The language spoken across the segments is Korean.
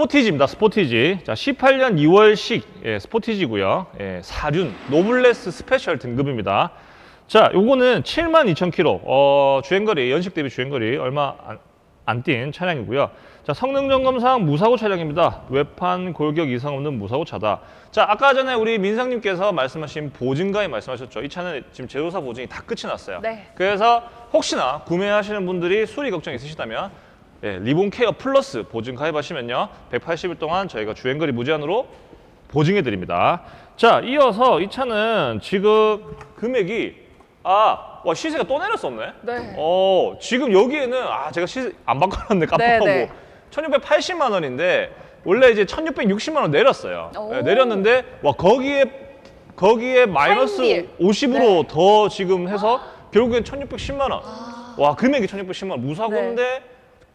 스포티지입니다. 스포티지. 자, 18년 2월식 예, 스포티지고요. 예, 사륜 노블레스 스페셜 등급입니다. 자, 요거는 72,000km. 어, 주행거리 연식 대비 주행거리 얼마 안 뛴 차량이고요. 자, 성능 점검상 무사고 차량입니다. 외판 골격 이상 없는 무사고 차다. 자, 아까 전에 우리 민상님께서 말씀하신 보증가에 말씀하셨죠. 이 차는 지금 제조사 보증이 다 끝이 났어요. 네. 그래서 혹시나 구매하시는 분들이 수리 걱정 있으시다면 예, 리본 케어 플러스 보증 가입하시면요. 180일 동안 저희가 주행거리 무제한으로 보증해 드립니다. 자, 이어서 이 차는 지금 금액이 아, 와 시세가 또 내렸었네. 네. 어, 지금 여기에는 아, 제가 시세 안 바꿔놨네. 깜빡하고. 네, 네. 1680만 원인데 원래 이제 1660만 원 내렸어요. 오. 예, 내렸는데 와 거기에 거기에 마이너스 타임딜. 50으로 네. 더 지금 해서 결국엔 1610만 원. 아. 와 금액이 1610만 원 무사고인데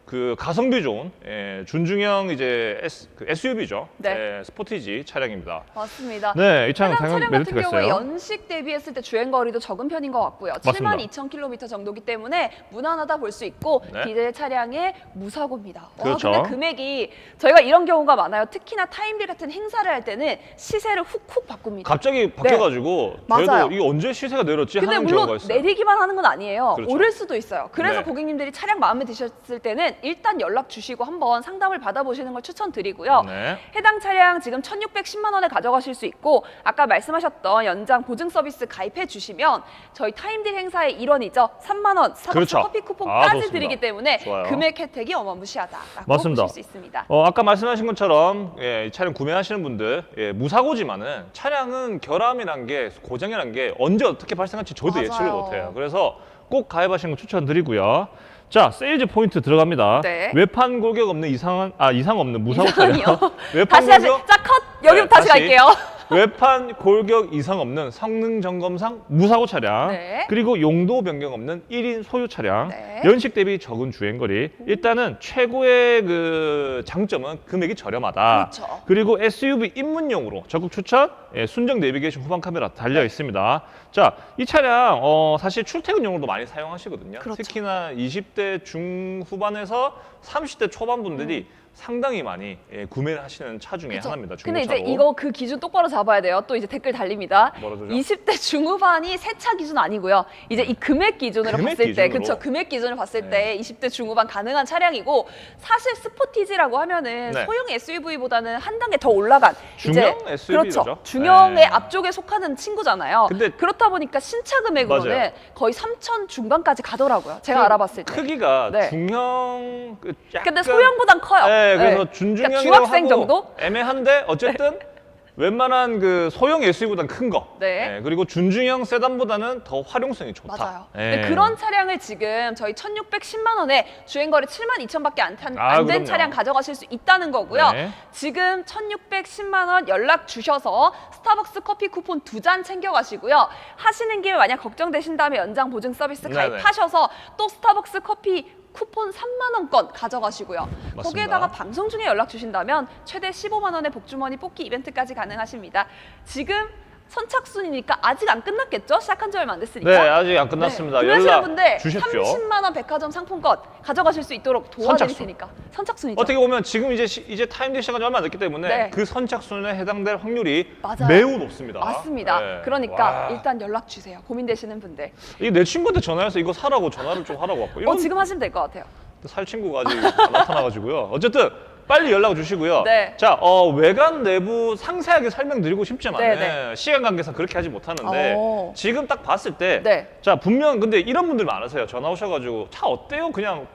그 가성비 좋은 예, 준중형 이제 S, 그 SUV죠. 네. 예, 스포티지 차량입니다. 맞습니다. 네, 이 차는 해당 당연 차량 같은 메리트가 경우에 있어요. 연식 대비했을 때 주행 거리도 적은 편인 것 같고요. 맞습니다. 7만 2천 킬로미터 정도기 때문에 무난하다 볼 수 있고 네. 디젤 차량의 무사고입니다. 그렇죠. 와, 근데 금액이 저희가 이런 경우가 많아요. 특히나 타임딜 같은 행사를 할 때는 시세를 훅훅 바꿉니다. 갑자기 바뀌어가지고 네. 맞아요. 저희도 이게 언제 시세가 내렸지 근데 하는 경우가 물론 있어요. 내리기만 하는 건 아니에요. 그렇죠. 오를 수도 있어요. 그래서 네. 고객님들이 차량 마음에 드셨을 때는 일단 연락 주시고 한번 상담을 받아보시는 걸 추천드리고요. 네. 해당 차량 지금 1,610만 원에 가져가실 수 있고 아까 말씀하셨던 연장 보증 서비스 가입해 주시면 저희 타임딜 행사의 일원이죠. 3만 원 스타벅스 그렇죠. 커피 아, 쿠폰까지 좋습니다. 드리기 때문에 좋아요. 금액 혜택이 어마무시하다라고 맞습니다. 보실 수 있습니다. 어, 아까 말씀하신 것처럼 예, 이 차량 구매하시는 분들 예, 무사고지만은 차량은 결함이란 게 고장이란 게 언제 어떻게 발생할지 저도 맞아요. 예측을 못해요. 그래서 꼭 가입하시는 거 추천드리고요. 자 세일즈 포인트 들어갑니다. 네. 외판 골격 없는 이상한 아 이상 없는 무사고 이상이요? 차량. 외판 다시 하시. 골격 자 컷. 여기부터 네, 다시 다시. 갈게요. 외판 골격 이상 없는 성능 점검상 무사고 차량 네. 그리고 용도 변경 없는 1인 소유 차량 네. 연식 대비 적은 주행거리 일단은 최고의 그 장점은 금액이 저렴하다 그렇죠. 그리고 SUV 입문용으로 적극 추천 예, 순정 내비게이션 후방 카메라 달려 있습니다 자 이 차량 어, 사실 출퇴근용으로도 많이 사용하시거든요 그렇죠. 특히나 20대 중후반에서 30대 초반 분들이 상당히 많이 예, 구매를 하시는 차 중에 그쵸. 하나입니다 근데 이제 중고차로. 이거 그 기준 똑바로 잡아야 돼요. 또 이제 댓글 달립니다. 뭐라 그러죠? 20대 중후반이 세차 기준 아니고요. 이제 이 금액 기준으로 금액 봤을 때, 기준으로? 그렇죠. 금액 기준을 봤을 네. 때 20대 중후반 가능한 차량이고 사실 스포티지라고 하면은 네. 소형 SUV보다는 한 단계 더 올라간 중형 이제 SUV 죠? 그렇죠. 중형의 네. 앞쪽에 속하는 친구잖아요. 근데- 그렇다 보니까 신차 금액으로는 맞아요. 거의 3천 중반까지 가더라고요. 제가 그 알아봤을 때. 크기가 네. 중형 그 약간 근데 소형보단 커요. 네, 그래서 네. 준중형이라고 그러니까 중학생 하고 정도? 애매한데 어쨌든 웬만한 그 소형 SUV보다는 큰 거. 네. 그리고 준중형 세단보다는 더 활용성이 좋다. 맞아요. 네. 근데 그런 차량을 지금 저희 1,610만 원에 주행거리 7만 2천밖에 안탄 아, 안 된 그럼요. 차량 가져가실 수 있다는 거고요. 네. 지금 1,610만 원 연락 주셔서 스타벅스 커피 쿠폰 두 잔 챙겨가시고요. 하시는 김에 만약 걱정되신다면 연장 보증 서비스 네네. 가입하셔서 또 스타벅스 커피 쿠폰 3만 원권 가져가시고요. 거기에다가 방송 중에 연락 주신다면 최대 15만 원의 복주머니 뽑기 이벤트까지 가능하십니다. 지금 선착순이니까 아직 안 끝났겠죠? 시작한 지 얼마 안 됐으니까. 네, 아직 안 끝났습니다. 네. 연락 분들 주십시오. 30만 원 백화점 상품권 가져가실 수 있도록 도와드릴 선착순. 테니까 선착순이죠. 어떻게 보면 지금 이제 시- 이제 타임딜 시간이 얼마 안 됐기 때문에 네. 그 선착순에 해당될 확률이 맞아요. 매우 높습니다. 맞습니다. 네. 그러니까 와. 일단 연락 주세요. 고민되시는 분들. 이게 내 친구한테 전화해서 이거 사라고 전화를 좀 하라고 왔고 어 이건 지금 하시면 될 것 같아요. 살 친구가 아직 안 나타나가지고요. 어쨌든 빨리 연락 주시고요. 네. 자, 어, 외관 내부 상세하게 설명드리고 싶지만 네, 네. 시간 관계상 그렇게 하지 못하는데 어. 지금 딱 봤을 때, 네. 자 분명 근데 이런 분들 많으세요. 전화 오셔가지고 차 어때요? 그냥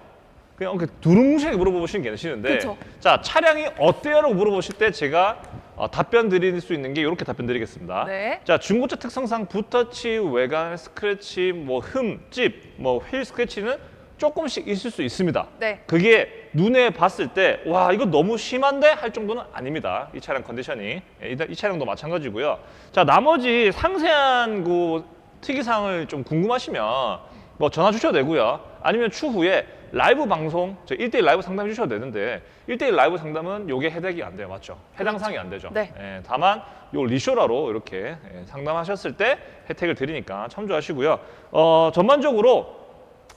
그냥 이렇게 두루뭉실하게 물어보시는 게 계시는데, 그쵸. 자 차량이 어때요 라고 물어보실 때 제가 어, 답변 드릴 수 있는 게 이렇게 답변 드리겠습니다. 네. 자 중고차 특성상 붓터치, 외관 스크래치, 뭐 흠, 찝, 뭐 휠 스크래치는 조금씩 있을 수 있습니다. 네. 그게 눈에 봤을 때 와 이거 너무 심한데 할 정도는 아닙니다. 이 차량 컨디션이 예, 이, 이 차량도 마찬가지고요. 자 나머지 상세한 그 특이사항을 좀 궁금하시면 뭐 전화 주셔도 되고요. 아니면 추후에 라이브 방송 저 1대1 라이브 상담 해 주셔도 되는데 1대1 라이브 상담은 요게 혜택이 안 돼요. 맞죠? 해당 사항이 안 되죠. 네. 예, 다만 요 리쇼라로 이렇게 예, 상담하셨을 때 혜택을 드리니까 참조하시고요. 어, 전반적으로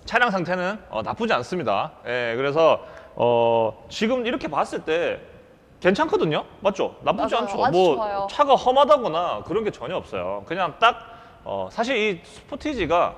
차량 상태는 어, 나쁘지 않습니다. 예, 그래서 어, 지금 이렇게 봤을 때 괜찮거든요. 맞죠? 나쁘지 맞아요. 않죠. 아주 뭐 좋아요. 차가 험하다거나 그런 게 전혀 없어요. 그냥 딱 어, 사실 이 스포티지가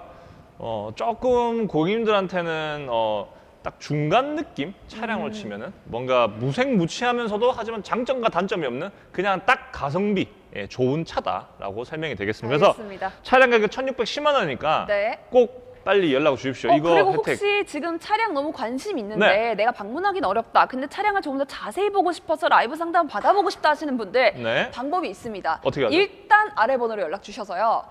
어, 조금 고객님들한테는 어, 딱 중간 느낌 차량을 음. 치면은 뭔가 무색무취하면서도 하지만 장점과 단점이 없는 그냥 딱 가성비 예, 좋은 차다라고 설명이 되겠습니다. 그래서 알겠습니다. 차량 가격 1,610만 원이니까 네. 꼭 빨리 연락 주십시오. 어, 이거 그리고 혜택. 혹시 지금 차량 너무 관심 있는데 네. 내가 방문하기는 어렵다. 근데 차량을 조금 더 자세히 보고 싶어서 라이브 상담 받아보고 싶다 하시는 분들 네. 방법이 있습니다. 어떻게 하죠? 일단 아래 번호로 연락 주셔서요.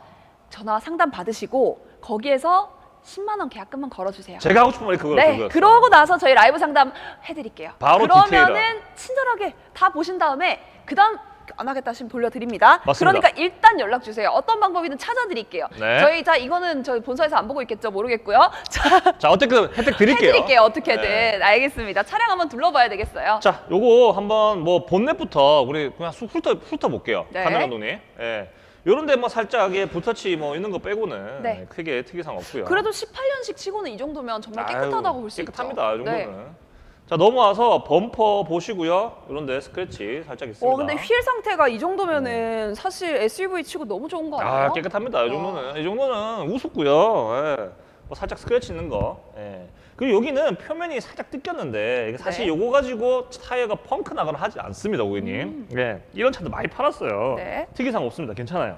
전화 상담 받으시고 거기에서 10만 원 계약금만 걸어주세요. 제가 하고 싶은 말이 그거 네, 그거였어요. 그러고 나서 저희 라이브 상담 해드릴게요. 바로 그러면은 친절하게 다 보신 다음에 그 다음 안 하겠다 하시면 돌려드립니다. 맞습니다. 그러니까 일단 연락 주세요. 어떤 방법이든 찾아드릴게요. 네. 저희 자 이거는 저희 본사에서 안 보고 있겠죠 모르겠고요. 자 자 어쨌든 혜택 드릴게요. 해드릴게요 어떻게든 네. 알겠습니다. 차량 한번 둘러봐야 되겠어요. 자, 요거 한번 뭐 본넷부터 우리 그냥 쑥 훑어 훑어 볼게요. 네. 카메라 감독님. 예. 요런데 뭐 살짝 예, 붓터치 뭐 있는 거 빼고는 네. 예, 크게 특이사항 없고요. 그래도 18년식 치고는 이 정도면 정말 깨끗하다고 볼 수 있죠. 깨끗합니다. 이 정도는. 네. 자 넘어와서 범퍼 보시고요. 요런데 스크래치 살짝 있습니다. 어 근데 휠 상태가 이 정도면은 사실 SUV 치고 너무 좋은 거 아니에요? 아 깨끗합니다. 이 정도는 이 정도는 우습고요. 예. 뭐 살짝 스크래치 있는 거. 예. 그리고 여기는 표면이 살짝 뜯겼는데 이게 사실 네. 요거 가지고 타이어가 펑크 나거나 하지 않습니다, 고객님. 예. 이런 차도 많이 팔았어요. 음. 네. 특이사항 없습니다. 괜찮아요.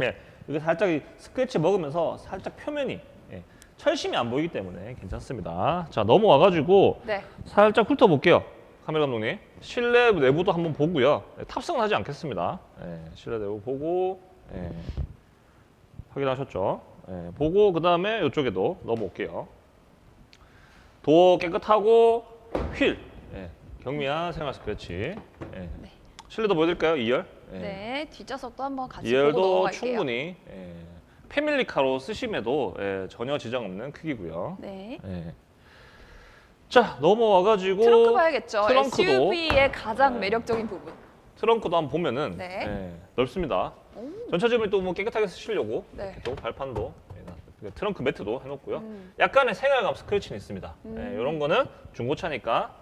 예. 이게 살짝 이 스크래치 먹으면서 살짝 표면이 예. 철심이 안 보이기 때문에 괜찮습니다. 자 넘어와 가지고 네. 살짝 훑어볼게요. 카메라 감독님. 실내 내부도 한번 보고요. 네, 탑승은 하지 않겠습니다. 예, 실내 내부 보고 예, 확인하셨죠? 예, 보고 그 다음에 이쪽에도 넘어올게요. 도어 깨끗하고 휠 예, 경미한 생활 스크래치. 예. 실내도 보여드릴까요? 2열. 예. 네. 뒷좌석도 한번 같이 보고 2열도 넘어갈게요. 충분히 예, 패밀리카로 쓰심에도 예, 전혀 지장 없는 크기고요. 네. 예. 자 넘어와가지고 트렁크 봐야겠죠. 트렁크도 SUV의 가장 네. 매력적인 부분. 트렁크도 한번 보면은 네. 예, 넓습니다. 오. 전차점을 또뭐 깨끗하게 쓰시려고 네. 이렇게 또 발판도 예, 나- 트렁크 매트도 해놓고요. 음. 약간의 생활감 스크래치는 있습니다. 음. 이런 거는 중고차니까 예,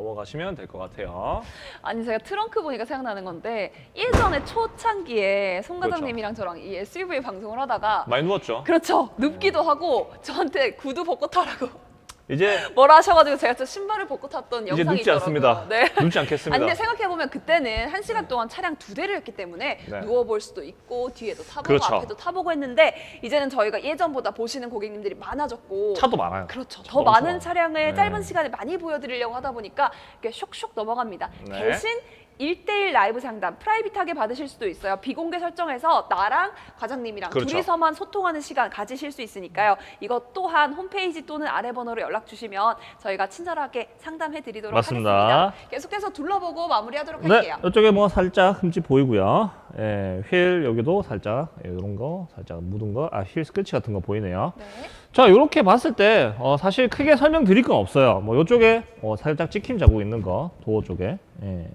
넘어가시면 될 것 같아요. 아니 제가 트렁크 보니까 생각나는 건데 예전에 초창기에 송 그렇죠. 과장님이랑 저랑 이 SUV 방송을 하다가 많이 누웠죠? 그렇죠 눕기도 하고 저한테 구두 벗고 타라고 이제 뭐라 하셔가지고 제가 저 신발을 벗고 탔던 이제 영상이 눕지 있더라고요. 않습니다. 네. 눕지 않겠습니다. 아니 근데 생각해보면 그때는 한 시간 동안 차량 두 대를 했기 때문에 네. 누워볼 수도 있고 뒤에도 타보고 그렇죠. 앞에도 타보고 했는데 이제는 저희가 예전보다 보시는 고객님들이 많아졌고 차도 많아요. 그렇죠. 더 많은. 차량을 네. 짧은 시간에 많이 보여드리려고 하다 보니까 이렇게 쇽쇽 넘어갑니다. 네. 대신 1대1 라이브 상담 프라이빗하게 받으실 수도 있어요. 비공개 설정해서 나랑 과장님이랑 그렇죠. 둘이서만 소통하는 시간 가지실 수 있으니까요. 이것 또한 홈페이지 또는 아래 번호로 연락 주시면 저희가 친절하게 상담해 드리도록 맞습니다. 하겠습니다. 계속해서 둘러보고 마무리하도록 네, 할게요. 이쪽에 뭐 살짝 흠집 보이고요. 예, 휠 여기도 살짝 예, 이런 거 살짝 묻은 거, 아 휠 스크래치 같은 거 보이네요. 네. 자, 이렇게 봤을 때 어, 사실 크게 설명드릴 건 없어요. 뭐 이쪽에 어, 살짝 찍힘 자국 있는 거 도어 쪽에. 예.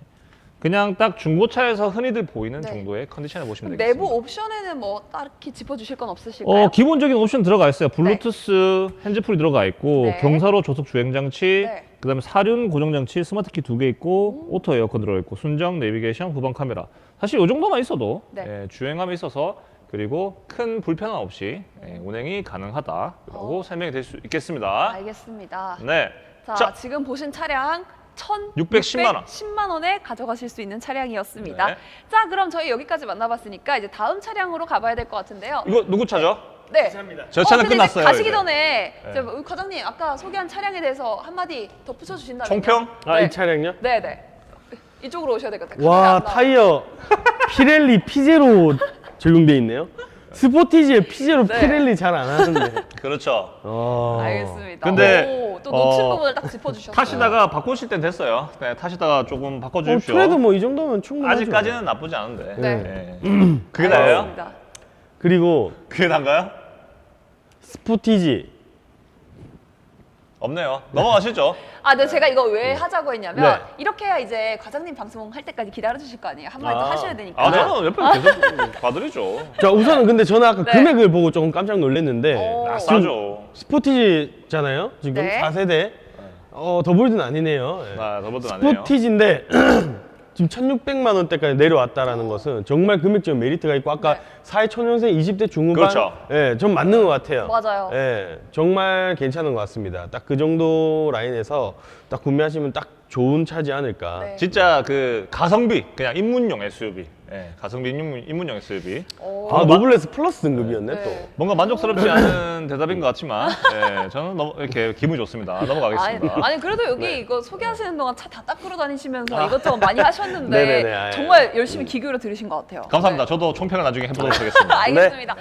그냥 딱 중고차에서 흔히들 보이는 네. 정도의 컨디션을 보시면 되겠습니다. 내부 옵션에는 뭐 딱히 짚어주실 건 없으실까요? 어, 기본적인 옵션 들어가 있어요. 블루투스 핸즈프리 들어가 있고 네. 경사로 조속 주행 장치, 네. 그다음에 사륜 고정 장치, 스마트 키 두 개 있고 오토 에어컨 들어가 있고 순정 내비게이션, 후방 카메라. 사실 이 정도만 있어도 네. 예, 주행함에 있어서 그리고 큰 불편함 없이 예, 운행이 가능하다라고 어. 설명이 될 수 있겠습니다. 알겠습니다. 네. 자, 자. 지금 보신 차량 610만 원. 1,610만 원에 가져가실 수 있는 차량이었습니다. 네. 자, 그럼 저희 여기까지 만나봤으니까 이제 다음 차량으로 가봐야 될 것 같은데요. 이거 누구 차죠? 네. 저 차는 근데 이제 끝났어요. 가시기 이제. 전에 네. 저 과장님 아까 소개한 차량에 대해서 한마디 덧붙여 주신다면 총평? 아, 네. 이 차량요? 네, 네. 이쪽으로 오셔야 될 것 같아요. 와, 카메라 안 나와요. 타이어 피렐리 피제로 적용돼 있네요. 스포티지에 피제로 네. 피렐리 잘 안 하는데. 그렇죠. 어. 알겠습니다. 근데, 오, 또 놓친 어, 부분을 딱 짚어주셨어요. 타시다가 바꾸실 땐 됐어요. 네, 타시다가 조금 어, 바꿔주십시오. 그래도 뭐 이 정도면 충분하죠. 아직까지는 나쁘지 않은데. 네. 예. 그게 나예요? 알겠습니다. 그리고 그게 난가요? 스포티지 없네요. 넘어가시죠. 아, 네, 제가 이거 왜 하자고 했냐면 네. 이렇게 해야 이제 과장님 방송 할 때까지 기다려 주실 거 아니에요. 한 마디 또 아. 하셔야 되니까. 아, 저는 옆에 계속 봐드리죠. 자 우선은 근데 저는 아까 네. 금액을 보고 조금 깜짝 놀랐는데 오. 아, 싸죠. 스포티지잖아요 지금 네. 4세대 어 더블드는 아니네요 예. 나 너보다 안 해요. 스포티지인데 지금 1,600만 원대까지 내려왔다라는 것은 정말 금액적 메리트가 있고 아까 네. 사회초년생 20대 중후반 그렇죠. 예, 좀 맞는 것 같아요. 맞아요. 예, 정말 괜찮은 것 같습니다. 딱 그 정도 라인에서 딱 구매하시면 딱 좋은 차지 않을까. 네. 진짜 그 가성비 그냥 입문용 SUV. 예, 가성비 입문, 입문용 SUV. 오. 아 노블레스 플러스 등급이었네 네. 또. 뭔가 만족스럽지 않은 대답인 것 같지만 예, 저는 너무 이렇게 기분이 좋습니다. 아니, 넘어가겠습니다. 아니 그래도 여기 네. 이거 소개하시는 동안 차 다 닦으러 다니시면서 이것저것 많이 하셨는데 네네네, 아, 예. 정말 열심히 기교로 들으신 것 같아요. 감사합니다. 저도 총평을 나중에 해보도록 하겠습니다. 알겠습니다.